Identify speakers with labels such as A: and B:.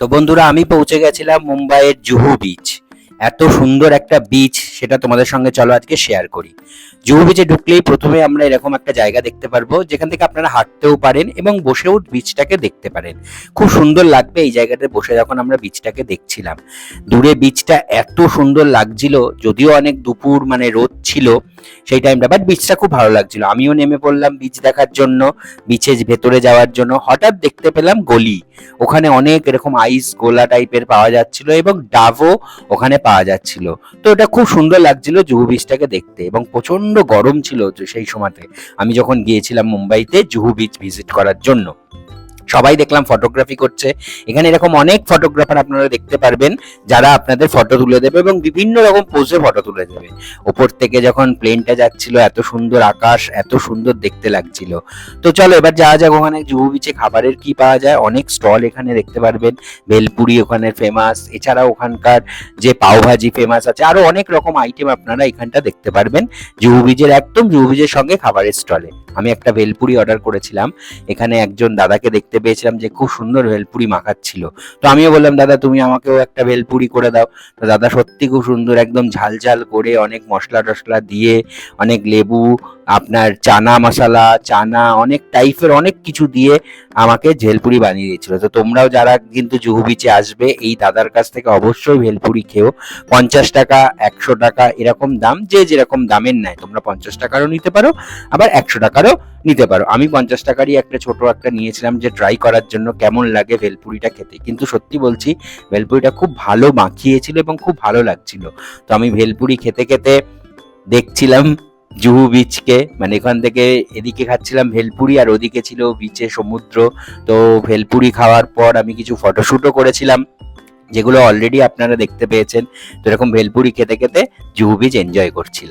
A: তো বন্ধুরা আমি পৌঁছে গেছিলাম মুম্বাইয়ের জুহু বিচ এত সুন্দর একটা বিচ সেটা তোমাদের সঙ্গে চলো আজকে শেয়ার করি। জুহু বিচে ঢুকলেই প্রথমে আমরা এরকম একটা জায়গা দেখতে পারব, যেখান থেকে আপনারা হাঁটতেও পারেন এবং বসেও বিচটাকে দেখতে পারেন। খুব সুন্দর লাগবে এই জায়গাতে বসে যখন আমরা বিচটাকে দেখছিলাম। দূরে বিচটা এত সুন্দর লাগছিল, যদিও অনেক দুপুর মানে রোদ ছিল সেই টাইমটা বাট বিচটা খুব ভালো লাগছিল। আমিও নেমে পড়লাম বিচ দেখার জন্য বিচের ভেতরে যাওয়ার জন্য। হঠাৎ দেখতে পেলাম গলি। ওখানে অনেক এরকম আইস গোলা টাইপের পাওয়া যাচ্ছিল এবং ডাভও ওখানে পাওয়া যাচ্ছিল। তো এটা খুব সুন্দর লাগছিল জুহু বিচটাকে দেখতে এবং প্রচণ্ড গরম ছিল সেই সময়তে। আমি যখন গিয়েছিলাম মুম্বাইতে জুহু বিচ ভিজিট করার জন্য। সবাই দেখলাম ফটোগ্রাফি করছে। এখানে এরকম অনেক ফটোগ্রাফার আপনারা দেখতে পারবেন, যারা আপনাদের ফটো তুলে দেবে এবং বিভিন্ন রকম পোজে ফটো তুলে দেবে। ওপর থেকে যখন প্লেনটা যাচ্ছিল, এত সুন্দর আকাশ, এত সুন্দর দেখতে লাগছিল। তো চলো এবার যাওয়া যাক ওখানে, জুহু বিচে খাবারের কি পাওয়া যায়। অনেক স্টল এখানে দেখতে পারবেন ভেলপুরি ওখানে ফেমাস এছাড়া ওখানকার যে পাওভাজি ফেমাস আছে, আরও অনেক রকম আইটেম আপনারা এখানটা দেখতে পারবেন, জুহু বিচের একদম, জুহু বিচের সঙ্গে খাবারের স্টলে আমি একটা ভেলপুরি অর্ডার করেছিলাম, এখানে একজন দাদাকে দেখতে পেয়েছিলাম যে খুব সুন্দর ভেলপুরি মাখাচ্ছিল তো আমিও বললাম, দাদা, তুমি আমাকেও একটা ভেলপুরি করে দাও। তো দাদা সত্যি খুব সুন্দর, একদম ঝাল ঝাল করে অনেক মশলা টশলা দিয়ে, অনেক লেবু, আপনার চানা মশলা, চানা, অনেক টাইপের অনেক কিছু দিয়ে আমাকে ভেলপুরি বানিয়ে দিয়েছিল। তো তোমরাও যারা কিন্তু জুহু বিচে আসবে, এই দাদার কাছ থেকে অবশ্যই ভেলপুরি খেও। পঞ্চাশ টাকা, একশো টাকা, এরকম দাম, যে যেরকম দামের নেয়, তোমরা পঞ্চাশ টাকারও নিতে পারো, আবার একশো টাকারও নিতে পারো। আমি পঞ্চাশ টাকারই একটা ছোট একটা নিয়েছিলাম যে ট্রাই করার জন্য কেমন লাগে ভেলপুরিটা খেতে। কিন্তু সত্যি বলছি, ভেলপুরিটা খুব ভালো মাখিয়েছিল এবং খুব ভালো লাগছিল। তো আমি ভেলপুরি খেতে খেতে দেখছিলাম জুহু বিচকে মানে এখান থেকে এদিকে খাচ্ছিলাম ভেলপুরি আর ওদিকে ছিল বিচে সমুদ্র। তো ভেলপুরি খাওয়ার পর আমি কিছু ফটোশ্যুটও করেছিলাম, যেগুলো অলরেডি আপনারা দেখতে পেয়েছেন। তো এরকম ভেলপুরি খেতে খেতে জুহু বিচ এনজয় করছিলাম।